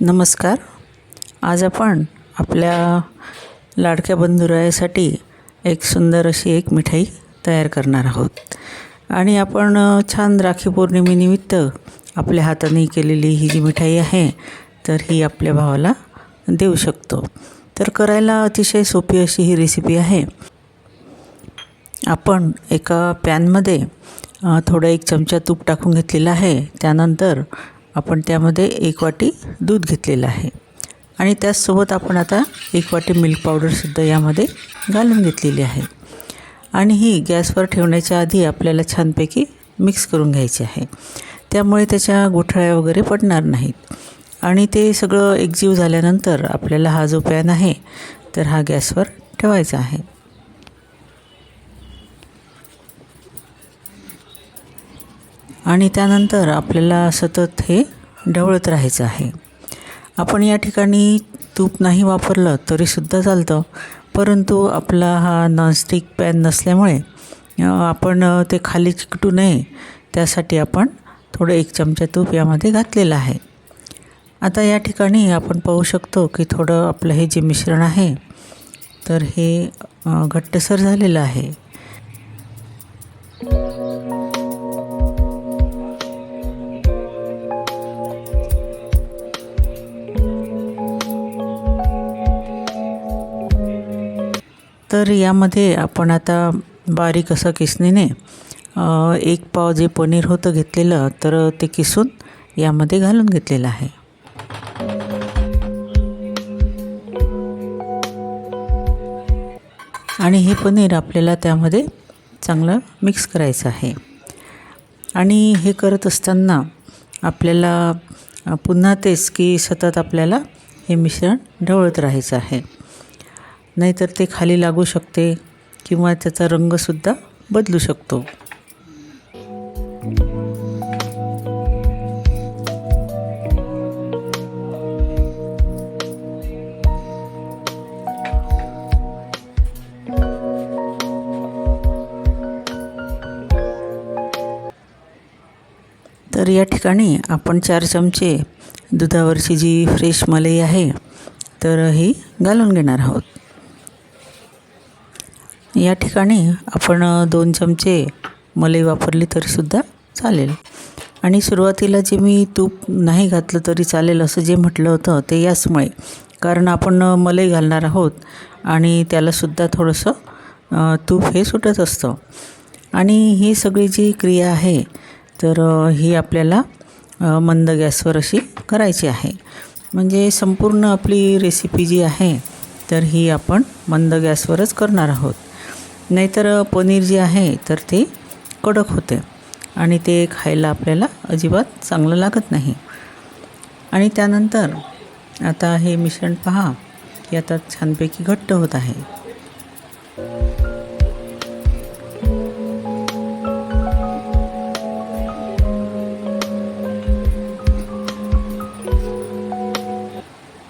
नमस्कार. आज आपण आपल्या लाडक्या बंधुरायासाठी एक सुंदर अशी एक मिठाई तयार करणार आहोत. आणि आपण छान राखी पौर्णिमेनिमित्त आपल्या हाताने केलेली ही जी मिठाई आहे तर ही आपल्या भावाला देऊ शकतो. तर करायला अतिशय सोपी अशी ही रेसिपी आहे. आपण एका पॅनमध्ये थोडं एक चमचा तूप टाकून घेतलेलं आहे. त्यानंतर आपण त्यामध्ये एक वाटी दूध घेतलेलं आहे. आणि त्याचसोबत आपण आता एक वाटी मिल्क पावडरसुद्धा यामध्ये घालून घेतलेली आहे. आणि ही गॅसवर ठेवण्याच्या आधी आपल्याला छानपैकी मिक्स करून घ्यायची आहे. त्यामुळे त्याच्या गोठळ्या वगैरे पडणार नाहीत. आणि ते सगळं एकजीव झाल्यानंतर आपल्याला हा जो पॅन आहे तर हा गॅसवर ठेवायचा आहे. आणि त्यानंतर आपल्याला सतत हे ढवळत राहायचं आहे. आपण या ठिकाणी तूप नाही वापरलं तरीसुद्धा चालतं परंतु आपला हा नॉनस्टिक पॅन नसल्यामुळे आपण ते खाली चिकटू नये त्यासाठी आपण थोडं एक चमचा तूप यामध्ये घातलेलं आहे. आता या ठिकाणी आपण पाहू शकतो की थोडं आपलं हे जे मिश्रण आहे तर हे घट्टसर झालेलं आहे. तर यामध्ये आपण आता बारीक असं किसणीने एक पाव जे पनीर होतं घेतलेलं तर ते किसून यामध्ये घालून घेतलेलं आहे. आणि हे पनीर आपल्याला त्यामध्ये चांगलं मिक्स करायचं आहे. आणि हे करत असताना आपल्याला पुन्हा तेच की सतत आपल्याला हे मिश्रण ढवळत राहायचं आहे. नाहीतर ते खाली लागू शकते किंवा त्याचा रंगसुद्धा बदलू शकतो. तर या ठिकाणी आपण चार चमचे दुधावरची जी फ्रेश मलई आहे तर ही घालून घेणार आहोत. या ठिकाणी आपण दोन चमचे मलई वापरली तरीसुद्धा चालेल. आणि सुरुवातीला जे मी तूप नाही घातलं तरी चालेल असं जे म्हटलं होतं ते याचमुळे. कारण आपण मलई घालणार आहोत आणि त्यालासुद्धा थोडंसं तूप हे सुटत असतं. आणि ही सगळी जी क्रिया आहे तर ही आपल्याला मंद गॅसवर अशी करायची आहे. म्हणजे संपूर्ण आपली रेसिपी जी आहे तर ही आपण मंद गॅसवरच करणार आहोत. नाहीतर पनीर जे आहे तर ते कडक होते. आणि ते खायला आपल्याला अजिबात चांगलं लागत नाही. आणि त्यानंतर आता हे मिश्रण पहा की आता छानपैकी घट्ट होत आहे.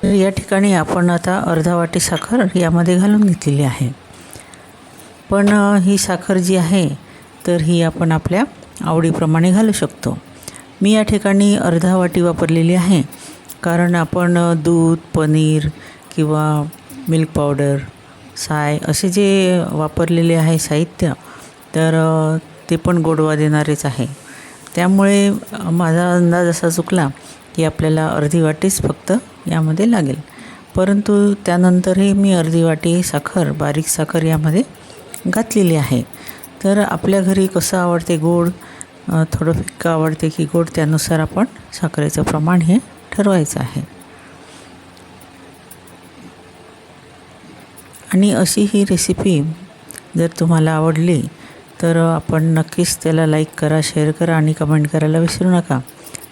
तर या ठिकाणी आपण आता अर्धा वाटी साखर यामध्ये घालून घेतलेली आहे. पण ही साखर जी आहे तर ही आपण आपल्या आवडीप्रमाणे घालू शकतो. मी या ठिकाणी अर्धा वाटी वापरलेली आहे. कारण आपण दूध पनीर किंवा मिल्क पावडर साय असे जे वापरलेले आहे साहित्य तर ते पण गोडवा देणारेच आहे. त्यामुळे माझा अंदाज असा चुकला की आपल्याला अर्धी वाटीच फक्त यामध्ये लागेल. परंतु त्यानंतरही मी अर्धी वाटी साखर बारीक साखर यामध्ये घातलेली आहे. तर आपल्या घरी कसं आवडते गोड? थोडं फिक्कं आवडते की गोड त्यानुसार आपण साखरेचं प्रमाण हे ठरवायचं आहे. आणि अशी ही रेसिपी जर तुम्हाला आवडली तर आपण नक्कीच त्याला लाईक करा शेअर करा आणि कमेंट करायला विसरू नका.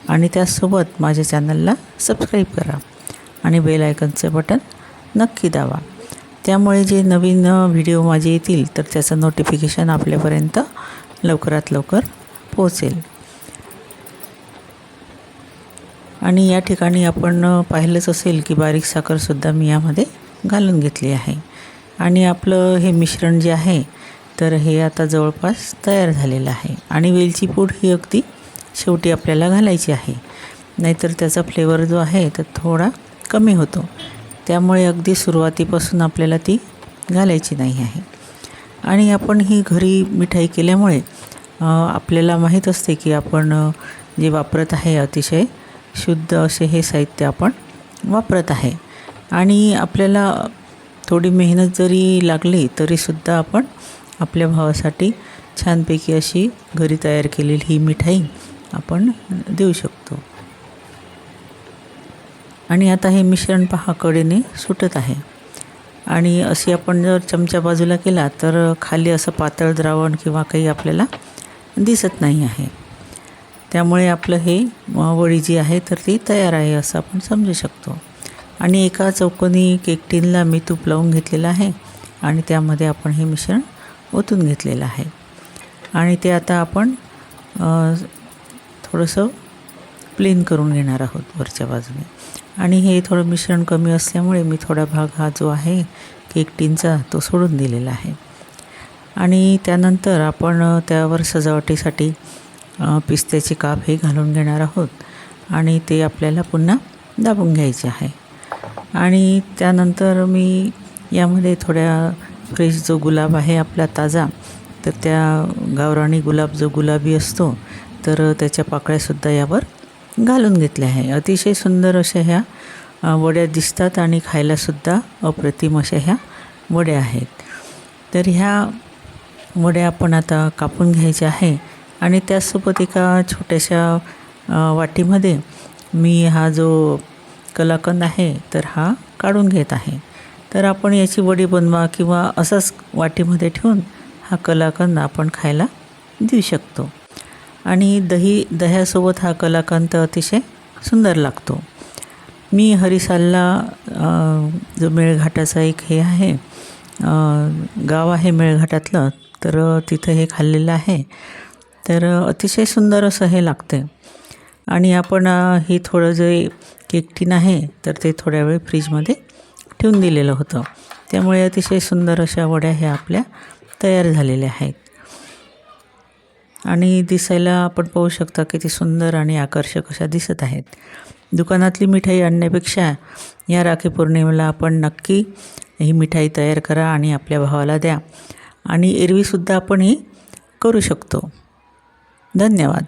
आणि त्यासोबत माझ्या चॅनलला सबस्क्राईब करा. आणि बेल आयकनचं बटन नक्की दावा त्यामुळे जे नवीन व्हिडिओ माझे येतील तर त्याचं नोटिफिकेशन आपल्यापर्यंत लवकरात लवकर पोहोचेल. आणि या ठिकाणी आपण पाहिलंच असेल की बारीक साखरसुद्धा मी यामध्ये घालून घेतली आहे. आणि आपलं हे मिश्रण जे आहे तर हे आता जवळपास तयार झालेलं आहे. आणि वेलची पूड ही अगदी शेवटी आपल्याला घालायची आहे. नाहीतर त्याचा फ्लेवर जो आहे तर थोडा कमी होतो. त्यामुळे अगदी सुरुवातीपासून आपल्याला ती घालायची नाही आहे. आणि आपण ही घरी मिठाई केल्यामुळे आपल्याला माहीत असते की आपण जे वापरत आहे अतिशय शुद्ध असे हे साहित्य आपण वापरत आहे. आणि आपल्याला थोडी मेहनत जरी लागली तरीसुद्धा आपण आपल्या भावासाठी छानपैकी अशी घरी तयार केलेली ही मिठाई आपण देऊ शकतो. आणि आता हे मिश्रण पहा कडेने सुटत आहे. आणि अशी आपण जर चमचा बाजूला केला तर खाली असं पातळ द्रावण किंवा काही आपल्याला दिसत नाही आहे. त्यामुळे आपलं हे वळी वडी जी आहे तर ती तयार आहे असं आपण समजू शकतो. आणि एका चौकोनी केक टिनला मी तूप लावून घेतलेलं आहे आणि त्यामध्ये आपण हे मिश्रण ओतून घेतलेलं आहे. आणि ते आता आपण थोडंसं प्लेन करून घेणार आहोत वरच्या बाजूने. आणि हे थोडं मिश्रण कमी असल्यामुळे मी थोडा भाग हा जो आहे केक टीनचा तो सोडून दिलेला आहे. आणि त्यानंतर आपण त्यावर सजावटीसाठी पिस्त्याचे काप हे घालून घेणार आहोत आणि ते आपल्याला पुन्हा दाबून घ्यायचे आहे. आणि त्यानंतर मी यामध्ये थोड्या फ्रेश जो गुलाब आहे आपला ताजा तर त्या गावराणी गुलाब जो गुलाबी असतो तर त्याच्या पाकळ्यासुद्धा यावर घालून घेतल्या आहे अतिशय सुंदर अशा ह्या वड्या दिसतात आणि खायलासुद्धा अप्रतिम अशा ह्या वड्या आहेत. तर ह्या वड्या आपण आता कापून घ्यायच्या आहे आणि त्याचसोबत एका छोट्याशा वाटीमध्ये मी हा जो कलाकंद आहे तर हा काढून घेत आहे. तर आपण याची वडी बनवा किंवा असंच वाटीमध्ये ठेवून हा कलाकंद आपण खायला देऊ शकतो. आणि दही दह्यासोबत हा कलाकंद अतिशय सुंदर लागतो. मी हरिसालला जो मेळघाटाचा एक हे आहे गाव आहे मेळघाटातलं तर तिथं हे खाल्लेलं आहे. तर अतिशय सुंदर असं हे लागतं आणि आपण हे थोडं जे केकटीन आहे तर ते थोड्या वेळ फ्रीजमध्ये ठेवून दिलेलं होतं. त्यामुळे अतिशय सुंदर अशा वड्या ह्या आपल्या तयार झालेल्या आहेत. आणि दिसायला आपण पाहू शकता किती सुंदर आणि आकर्षक अशा दिसत आहेत. दुकानातली मिठाई आणण्यापेक्षा या राखी पौर्णिमेला आपण नक्की ही मिठाई तयार करा आणि आपल्या भावाला द्या. आणि एरवीसुद्धा आपण ही करू शकतो. धन्यवाद.